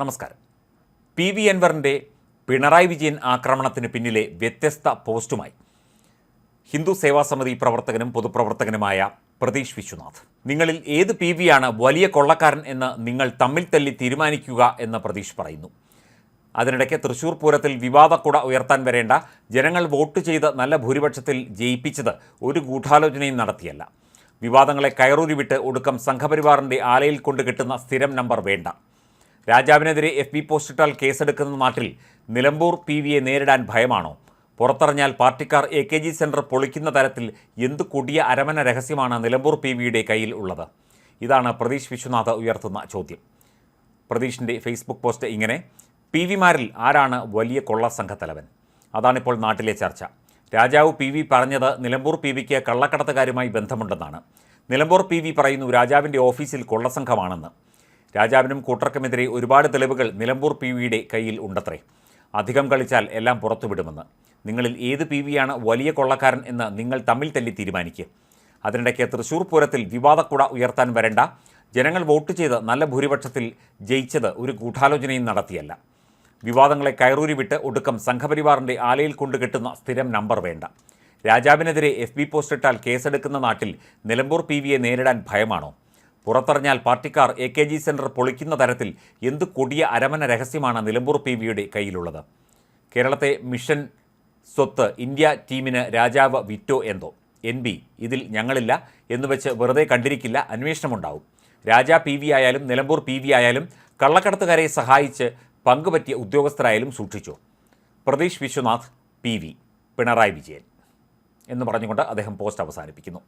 നമസ്കാരം. P V അൻവറിന്റെ പിണറായി വിജയൻ ആക്രമണത്തിന് പിന്നിലെ വ്യത്യസ്ത പോസ്റ്റുമായി ഹിന്ദു സേവാ സമിതി പ്രവർത്തകനും പൊതുപ്രവർത്തകനുമായ പ്രതീഷ് വിശ്വനാഥ്. നിങ്ങളിൽ ഏത് പി വിയാണ് വലിയ കൊള്ളക്കാരൻ എന്ന് നിങ്ങൾ തമ്മിൽ തല്ലി തീരുമാനിക്കുക എന്ന് പ്രതീഷ് പറയുന്നു. അതിനിടയ്ക്ക് തൃശൂർ പൂരത്തിൽ വിവാദക്കുട ഉയർത്താൻ വരേണ്ട ജനങ്ങൾ വോട്ട് ചെയ്ത് നല്ല ഭൂരിപക്ഷത്തിൽ ജയിപ്പിച്ചത് ഒരു ഗൂഢാലോചനയും നടത്തിയല്ല. വിവാദങ്ങളെ കയറൂരി വിട്ട് ഒടുക്കം സംഘപരിവാറിന്റെ ആലയിൽ കൊണ്ട് കിട്ടുന്ന സ്ഥിരം നമ്പർ വേണ്ട. രാജാവിനെതിരെ എഫ് ബി പോസ്റ്റിട്ടാൽ കേസെടുക്കുന്ന നാട്ടിൽ നിലമ്പൂർ പി വിയെ നേരിടാൻ ഭയമാണോ? പുറത്തറിഞ്ഞാൽ പാർട്ടിക്കാർ എ കെ ജി സെന്റർ പൊളിക്കുന്ന തരത്തിൽ എന്ത് കൊടിയ അരമന രഹസ്യമാണ് നിലമ്പൂർ പി വിയുടെ കയ്യിൽ ഉള്ളത്? ഇതാണ് പ്രതീഷ് വിശ്വനാഥ് ഉയർത്തുന്ന ചോദ്യം. പ്രതീഷിന്റെ ഫേസ്ബുക്ക് പോസ്റ്റ് ഇങ്ങനെ പി വിമാരിൽ ആരാണ് വലിയ കൊള്ള സംഘത്തലവൻ? അതാണിപ്പോൾ നാട്ടിലെ ചർച്ച. രാജാവ് പി വി പറഞ്ഞത് നിലമ്പൂർ പി വിക്ക് കള്ളക്കടത്തുകാരുമായി ബന്ധമുണ്ടെന്നാണ്. നിലമ്പൂർ പി വി പറയുന്നു രാജാവിന്റെ ഓഫീസിൽ കൊള്ളസംഘമാണെന്ന് രാജാവിനും കൂട്ടർക്കുമെതിരെ ഒരുപാട് തെളിവുകൾ നിലമ്പൂർ പി വിയുടെ കയ്യിൽ ഉണ്ടത്രേ. അധികം കളിച്ചാൽ എല്ലാം പുറത്തുവിടുമെന്ന്. നിങ്ങളിൽ ഏത് പി വിയാണ് വലിയ കൊള്ളക്കാരൻ എന്ന് നിങ്ങൾ തമ്മിൽ തല്ലി തീരുമാനിക്കുക അതിനിടയ്ക്ക് തൃശൂർ പൂരത്തിൽ വിവാദക്കുട ഉയർത്താൻ വരേണ്ട. ജനങ്ങൾ വോട്ട് ചെയ്ത് നല്ല ഭൂരിപക്ഷത്തിൽ ജയിച്ചത് ഒരു ഗൂഢാലോചനയും നടത്തിയല്ല. വിവാദങ്ങളെ കയറൂരി വിട്ട് ഒടുക്കം സംഘപരിവാറിന്റെ ആലയിൽ കൊണ്ടുകെട്ടുന്ന സ്ഥിരം നമ്പർ വേണ്ട. രാജാവിനെതിരെ എഫ് ബി പോസ്റ്റിട്ടാൽ കേസെടുക്കുന്ന നാട്ടിൽ നിലമ്പൂർ പി വിയെ നേരിടാൻ ഭയമാണോ? പുറത്തറിഞ്ഞാൽ പാർട്ടിക്കാർ എ കെ ജി സെന്റർ പൊളിക്കുന്ന തരത്തിൽ എന്ത് കൊടിയ അരമന രഹസ്യമാണ് നിലമ്പൂർ പി വിയുടെ കയ്യിലുള്ളത്? കേരളത്തെ മിഷൻ സ്വത്ത് ഇന്ത്യ ടീമിന് രാജാവ് വിറ്റോ എന്തോ? എൻ ബി ഇതിൽ ഞങ്ങളില്ല എന്ന് വെച്ച് വെറുതെ കണ്ടിരിക്കില്ല അന്വേഷണമുണ്ടാവും. രാജാ പി വി ആയാലും നിലമ്പൂർ പി വി ആയാലും കള്ളക്കടത്തുകാരെ സഹായിച്ച് പങ്കുപറ്റിയ ഉദ്യോഗസ്ഥരായാലും സൂക്ഷിച്ചു. പ്രതീഷ് വിശ്വനാഥ് പി വി പിണറായി വിജയൻ എന്ന് പറഞ്ഞുകൊണ്ട് അദ്ദേഹം പോസ്റ്റ് അവസാനിപ്പിക്കുന്നു.